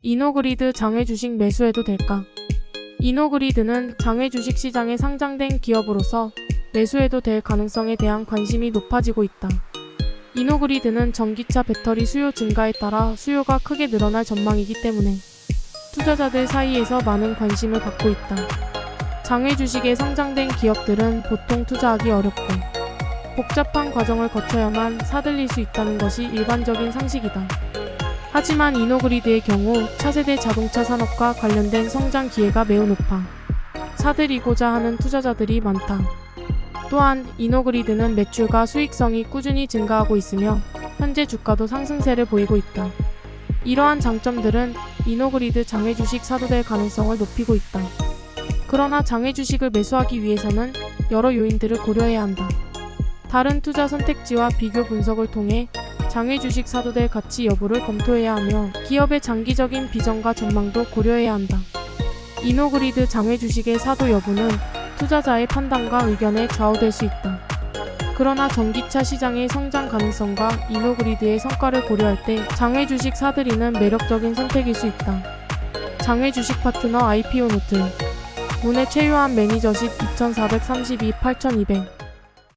이노그리드 장외 주식 매수해도 될까? 이노그리드는 장외 주식 시장에 상장된 기업으로서 매수해도 될 가능성에 대한 관심이 높아지고 있다. 이노그리드는 전기차 배터리 수요 증가에 따라 수요가 크게 늘어날 전망이기 때문에 투자자들 사이에서 많은 관심을 받고 있다. 장외 주식에 상장된 기업들은 보통 투자하기 어렵고 복잡한 과정을 거쳐야만 사들릴 수 있다는 것이 일반적인 상식이다. 하지만 이노그리드의 경우 차세대 자동차 산업과 관련된 성장 기회가 매우 높아 사들이고자 하는 투자자들이 많다. 또한 이노그리드는 매출과 수익성이 꾸준히 증가하고 있으며 현재 주가도 상승세를 보이고 있다. 이러한 장점들은 이노그리드 장외 주식 사도될 가능성을 높이고 있다. 그러나 장외 주식을 매수하기 위해서는 여러 요인들을 고려해야 한다. 다른 투자 선택지와 비교 분석을 통해 장외 주식 사도될 가치 여부를 검토해야 하며 기업의 장기적인 비전과 전망도 고려해야 한다. 이노그리드 장외 주식의 사도 여부는 투자자의 판단과 의견에 좌우될 수 있다. 그러나 전기차 시장의 성장 가능성과 이노그리드의 성과를 고려할 때 장외 주식 사들이는 매력적인 선택일 수 있다. 장외 주식 파트너 IPO 노트 문의 최유한 매니저십 2432 8200